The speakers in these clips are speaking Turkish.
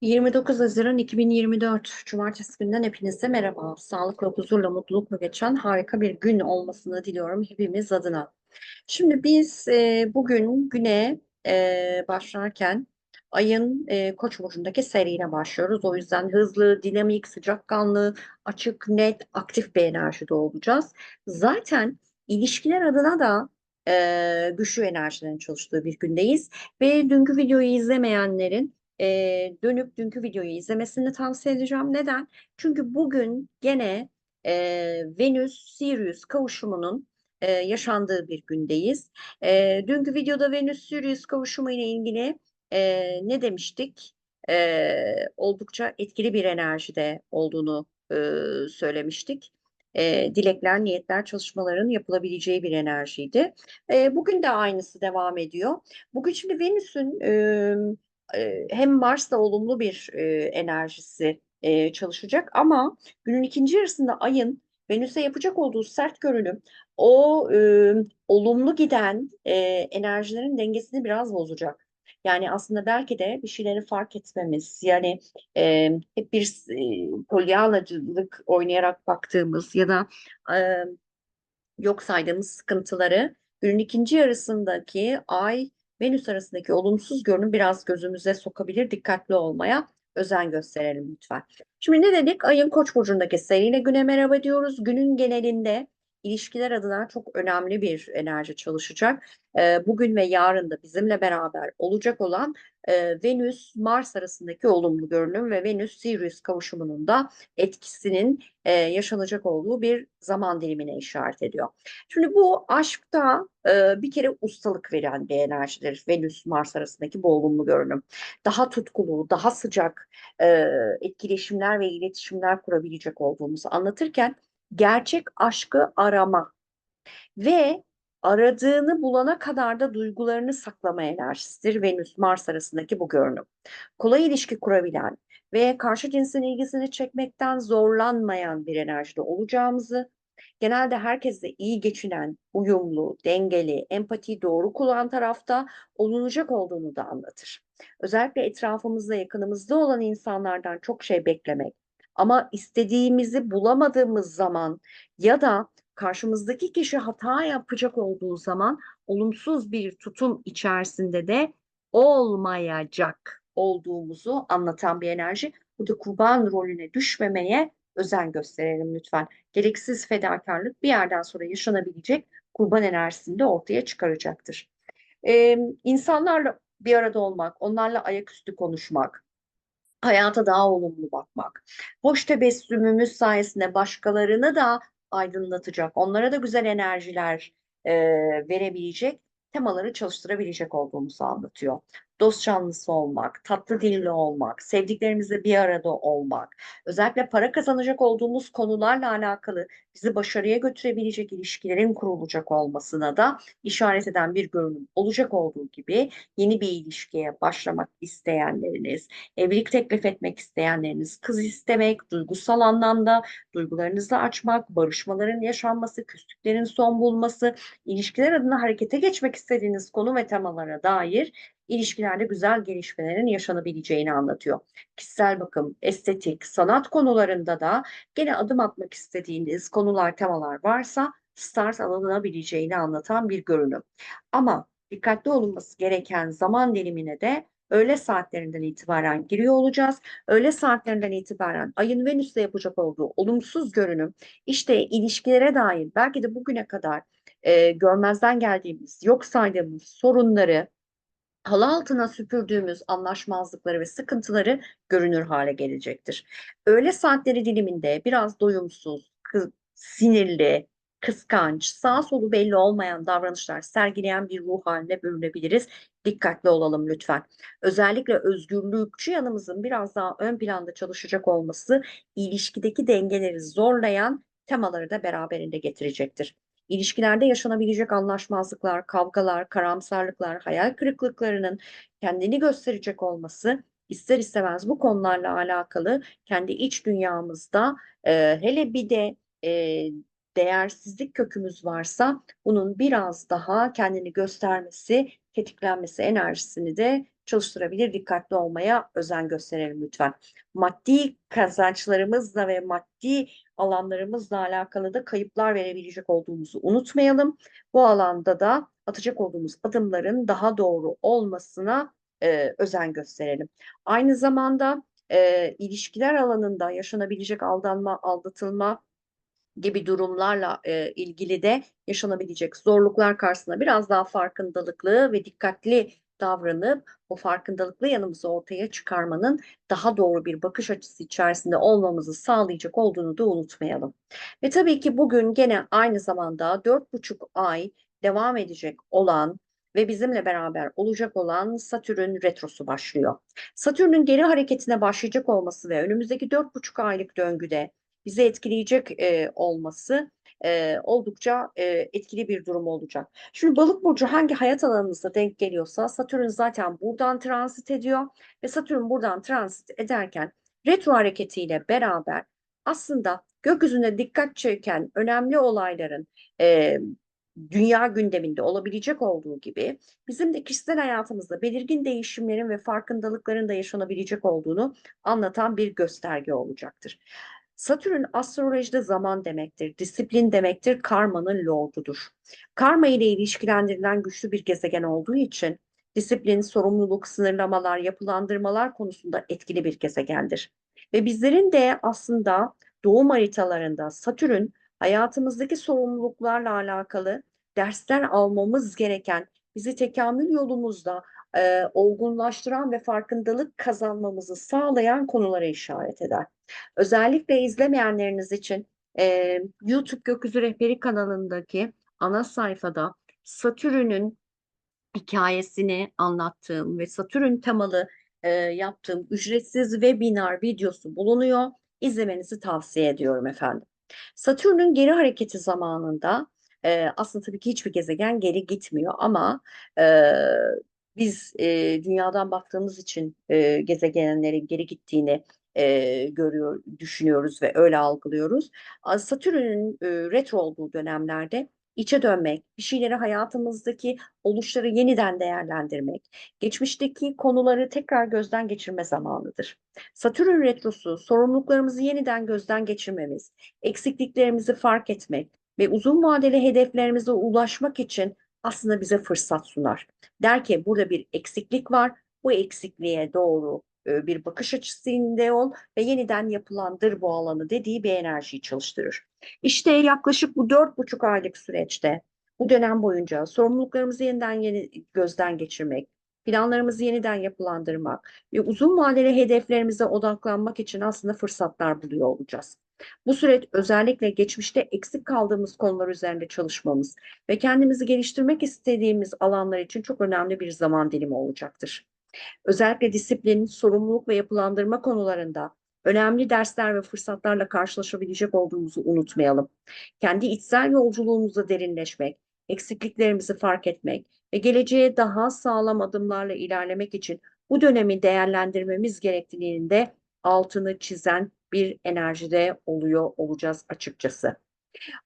29 Haziran 2024 Cumartesi günden hepinize merhaba. Sağlıkla, huzurla, mutlulukla geçen harika bir gün olmasını diliyorum hepimiz adına. Şimdi biz e, bugün güne e, başlarken ayın e, Koç burcundaki seriyle başlıyoruz. O yüzden hızlı, dinamik, sıcakkanlı, açık, net, aktif bir enerjide olacağız. Zaten ilişkiler adına da e, güçlü enerjilerin çalıştığı bir gündeyiz. Ve dünkü videoyu izlemeyenlerin e, dönüp dünkü videoyu izlemesini tavsiye edeceğim. Neden? Çünkü bugün gene e, Venüs-Sirius kavuşumunun e, yaşandığı bir gündeyiz. E, dünkü videoda Venüs-Sirius kavuşumu ile ilgili e, ne demiştik? E, oldukça etkili bir enerjide olduğunu e, söylemiştik. E, dilekler, niyetler, çalışmaların yapılabileceği bir enerjiydi. E, bugün de aynısı devam ediyor. Bugün şimdi Venüs'ün e, hem Mars'ta olumlu bir enerjisi çalışacak ama günün ikinci yarısında ayın Venüs'e yapacak olduğu sert görünüm o e, olumlu giden e, enerjilerin dengesini biraz bozacak. Yani aslında belki de bir şeyleri fark etmemiz, yani e, hep bir e, polyanacılık oynayarak baktığımız ya da e, yok saydığımız sıkıntıları günün ikinci yarısındaki ay Venüs arasındaki olumsuz görünüm biraz gözümüze sokabilir. Dikkatli olmaya özen gösterelim lütfen. Şimdi ne dedik? Ayın Koç burcundaki seriyle güne merhaba diyoruz. Günün genelinde ilişkiler adına çok önemli bir enerji çalışacak. Bugün ve yarın da bizimle beraber olacak olan Venüs-Mars arasındaki olumlu görünüm ve Venüs-Sirius kavuşumunun da etkisinin yaşanacak olduğu bir zaman dilimine işaret ediyor. Şimdi bu aşkta bir kere ustalık veren bir enerjidir Venüs-Mars arasındaki bu olumlu görünüm. Daha tutkulu, daha sıcak etkileşimler ve iletişimler kurabilecek olduğumuzu anlatırken gerçek aşkı arama ve aradığını bulana kadar da duygularını saklama enerjisidir Venüs-Mars arasındaki bu görünüm. Kolay ilişki kurabilen ve karşı cinsin ilgisini çekmekten zorlanmayan bir enerjide olacağımızı, genelde herkesle iyi geçinen, uyumlu, dengeli, empatiyi doğru kullanan tarafta olunacak olduğunu da anlatır. Özellikle etrafımızda, yakınımızda olan insanlardan çok şey beklemek, ama istediğimizi bulamadığımız zaman ya da karşımızdaki kişi hata yapacak olduğu zaman olumsuz bir tutum içerisinde de olmayacak olduğumuzu anlatan bir enerji. Burada kurban rolüne düşmemeye özen gösterelim lütfen. Gereksiz fedakarlık bir yerden sonra yaşanabilecek kurban enerjisini de ortaya çıkaracaktır. Ee, insanlarla bir arada olmak, onlarla ayaküstü konuşmak, hayata daha olumlu bakmak. Hoş tebessümümüz sayesinde başkalarını da aydınlatacak, onlara da güzel enerjiler e, verebilecek temaları çalıştırabilecek olduğumuzu anlatıyor dost canlısı olmak, tatlı dilli olmak, sevdiklerimizle bir arada olmak, özellikle para kazanacak olduğumuz konularla alakalı bizi başarıya götürebilecek ilişkilerin kurulacak olmasına da işaret eden bir görünüm olacak olduğu gibi yeni bir ilişkiye başlamak isteyenleriniz, evlilik teklif etmek isteyenleriniz, kız istemek, duygusal anlamda duygularınızı açmak, barışmaların yaşanması, küslüklerin son bulması, ilişkiler adına harekete geçmek istediğiniz konu ve temalara dair ilişkilerde güzel gelişmelerin yaşanabileceğini anlatıyor. Kişisel bakım, estetik, sanat konularında da gene adım atmak istediğiniz konular, temalar varsa start alınabileceğini anlatan bir görünüm. Ama dikkatli olunması gereken zaman dilimine de öğle saatlerinden itibaren giriyor olacağız. Öğle saatlerinden itibaren ayın Venüs'le yapacak olduğu olumsuz görünüm işte ilişkilere dair belki de bugüne kadar e, görmezden geldiğimiz, yok saydığımız sorunları, halı altına süpürdüğümüz anlaşmazlıkları ve sıkıntıları görünür hale gelecektir. Öğle saatleri diliminde biraz doyumsuz, sinirli, kıskanç, sağ solu belli olmayan davranışlar sergileyen bir ruh haline bürünebiliriz. Dikkatli olalım lütfen. Özellikle özgürlükçü yanımızın biraz daha ön planda çalışacak olması ilişkideki dengeleri zorlayan temaları da beraberinde getirecektir. İlişkilerde yaşanabilecek anlaşmazlıklar, kavgalar, karamsarlıklar, hayal kırıklıklarının kendini gösterecek olması ister istemez bu konularla alakalı kendi iç dünyamızda e, hele bir de e, değersizlik kökümüz varsa bunun biraz daha kendini göstermesi, tetiklenmesi enerjisini de çalıştırabilir. Dikkatli olmaya özen gösterelim lütfen. Maddi kazançlarımızla ve maddi alanlarımızla alakalı da kayıplar verebilecek olduğumuzu unutmayalım. Bu alanda da atacak olduğumuz adımların daha doğru olmasına e, özen gösterelim. Aynı zamanda e, ilişkiler alanında yaşanabilecek aldanma, aldatılma gibi durumlarla e, ilgili de yaşanabilecek zorluklar karşısında biraz daha farkındalıklı ve dikkatli davranıp o farkındalıklı yanımızı ortaya çıkarmanın daha doğru bir bakış açısı içerisinde olmamızı sağlayacak olduğunu da unutmayalım. Ve tabii ki bugün gene aynı zamanda dört buçuk ay devam edecek olan ve bizimle beraber olacak olan Satürn retrosu başlıyor. Satürn'ün geri hareketine başlayacak olması ve önümüzdeki dört buçuk aylık döngüde bizi etkileyecek e, olması e, oldukça e, etkili bir durum olacak. Şimdi balık burcu hangi hayat alanınızda denk geliyorsa Satürn zaten buradan transit ediyor ve Satürn buradan transit ederken retro hareketiyle beraber aslında gökyüzünde dikkat çeken önemli olayların e, dünya gündeminde olabilecek olduğu gibi bizim de kişisel hayatımızda belirgin değişimlerin ve farkındalıkların da yaşanabilecek olduğunu anlatan bir gösterge olacaktır. Satürn astrolojide zaman demektir, disiplin demektir, karmanın lordudur. Karma ile ilişkilendirilen güçlü bir gezegen olduğu için disiplin, sorumluluk, sınırlamalar, yapılandırmalar konusunda etkili bir gezegendir. Ve bizlerin de aslında doğum haritalarında Satürn hayatımızdaki sorumluluklarla alakalı dersler almamız gereken, bizi tekamül yolumuzda e, olgunlaştıran ve farkındalık kazanmamızı sağlayan konulara işaret eder. Özellikle izlemeyenleriniz için e, YouTube Gökyüzü Rehberi kanalındaki ana sayfada Satürn'ün hikayesini anlattığım ve Satürn temalı e, yaptığım ücretsiz webinar videosu bulunuyor. İzlemenizi tavsiye ediyorum efendim. Satürn'ün geri hareketi zamanında e, aslında tabii ki hiçbir gezegen geri gitmiyor ama e, biz e, dünyadan baktığımız için e, gezegenlerin geri gittiğini e, görüyor, düşünüyoruz ve öyle algılıyoruz. Satürn'ün e, retro olduğu dönemlerde içe dönmek, bir şeyleri hayatımızdaki oluşları yeniden değerlendirmek, geçmişteki konuları tekrar gözden geçirme zamanıdır. Satürn retrosu sorumluluklarımızı yeniden gözden geçirmemiz, eksikliklerimizi fark etmek ve uzun vadeli hedeflerimize ulaşmak için aslında bize fırsat sunar. Der ki burada bir eksiklik var, bu eksikliğe doğru bir bakış açısında ol ve yeniden yapılandır bu alanı dediği bir enerjiyi çalıştırır. İşte yaklaşık bu dört buçuk aylık süreçte bu dönem boyunca sorumluluklarımızı yeniden yeni gözden geçirmek, planlarımızı yeniden yapılandırmak ve uzun vadeli hedeflerimize odaklanmak için aslında fırsatlar buluyor olacağız. Bu süreç özellikle geçmişte eksik kaldığımız konular üzerinde çalışmamız ve kendimizi geliştirmek istediğimiz alanlar için çok önemli bir zaman dilimi olacaktır. Özellikle disiplin, sorumluluk ve yapılandırma konularında önemli dersler ve fırsatlarla karşılaşabilecek olduğumuzu unutmayalım. Kendi içsel yolculuğumuzda derinleşmek, eksikliklerimizi fark etmek ve geleceğe daha sağlam adımlarla ilerlemek için bu dönemi değerlendirmemiz gerektiğini de altını çizen bir enerjide oluyor olacağız açıkçası.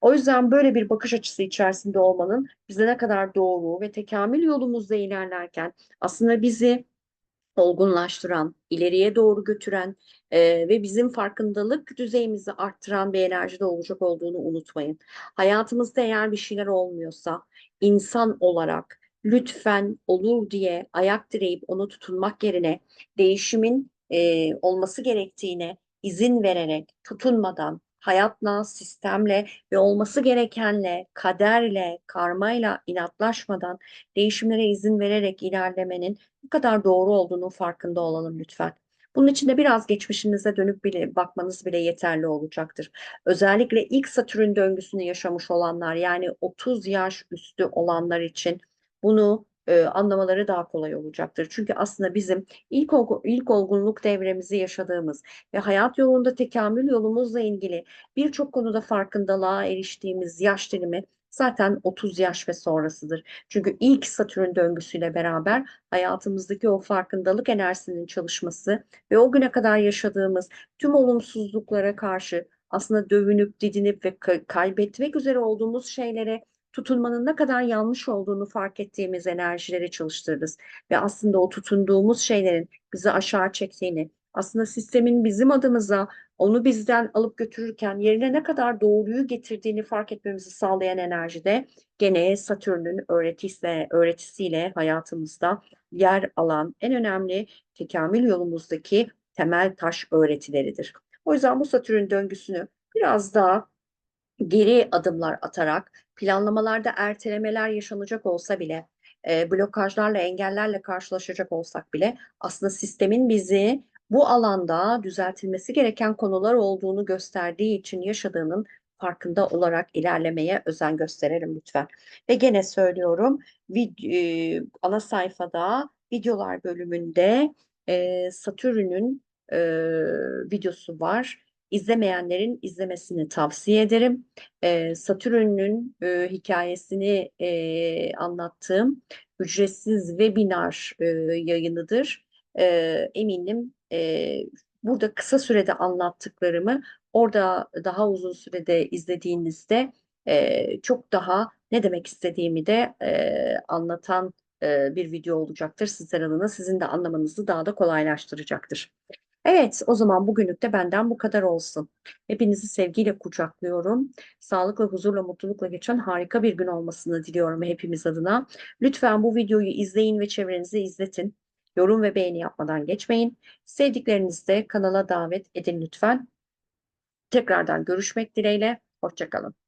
O yüzden böyle bir bakış açısı içerisinde olmanın bize ne kadar doğru ve tekamül yolumuzda ilerlerken aslında bizi olgunlaştıran, ileriye doğru götüren e, ve bizim farkındalık düzeyimizi arttıran bir enerjide olacak olduğunu unutmayın. Hayatımızda eğer bir şeyler olmuyorsa insan olarak lütfen olur diye ayak direyip onu tutunmak yerine değişimin e, olması gerektiğine izin vererek, tutunmadan, hayatla, sistemle ve olması gerekenle, kaderle, karmayla inatlaşmadan değişimlere izin vererek ilerlemenin bu kadar doğru olduğunu farkında olalım lütfen. Bunun için de biraz geçmişinize dönüp bile bakmanız bile yeterli olacaktır. Özellikle ilk Satürn döngüsünü yaşamış olanlar yani 30 yaş üstü olanlar için bunu e, anlamaları daha kolay olacaktır. Çünkü aslında bizim ilk, ilk olgunluk devremizi yaşadığımız ve hayat yolunda tekamül yolumuzla ilgili birçok konuda farkındalığa eriştiğimiz yaş dilimi zaten 30 yaş ve sonrasıdır. Çünkü ilk Satürn döngüsüyle beraber hayatımızdaki o farkındalık enerjisinin çalışması ve o güne kadar yaşadığımız tüm olumsuzluklara karşı aslında dövünüp, didinip ve kaybetmek üzere olduğumuz şeylere tutunmanın ne kadar yanlış olduğunu fark ettiğimiz enerjileri çalıştırırız. Ve aslında o tutunduğumuz şeylerin bizi aşağı çektiğini, aslında sistemin bizim adımıza onu bizden alıp götürürken yerine ne kadar doğruyu getirdiğini fark etmemizi sağlayan enerji de gene Satürn'ün öğretisiyle, öğretisiyle hayatımızda yer alan en önemli tekamül yolumuzdaki temel taş öğretileridir. O yüzden bu Satürn döngüsünü biraz daha geri adımlar atarak planlamalarda ertelemeler yaşanacak olsa bile e, blokajlarla, engellerle karşılaşacak olsak bile aslında sistemin bizi bu alanda düzeltilmesi gereken konular olduğunu gösterdiği için yaşadığının farkında olarak ilerlemeye özen gösterelim lütfen. Ve gene söylüyorum vid- e, ana sayfada videolar bölümünde e, Satürn'ün e, videosu var. İzlemeyenlerin izlemesini tavsiye ederim. E, Satürn'ün e, hikayesini e, anlattığım ücretsiz webinar e, yayınıdır. E, eminim e, burada kısa sürede anlattıklarımı orada daha uzun sürede izlediğinizde e, çok daha ne demek istediğimi de e, anlatan e, bir video olacaktır sizler adına. Sizin de anlamanızı daha da kolaylaştıracaktır. Evet, o zaman bugünlük de benden bu kadar olsun. Hepinizi sevgiyle kucaklıyorum. Sağlıkla, huzurla, mutlulukla geçen harika bir gün olmasını diliyorum hepimiz adına. Lütfen bu videoyu izleyin ve çevrenize izletin. Yorum ve beğeni yapmadan geçmeyin. Sevdiklerinizi de kanala davet edin lütfen. Tekrardan görüşmek dileğiyle. Hoşçakalın.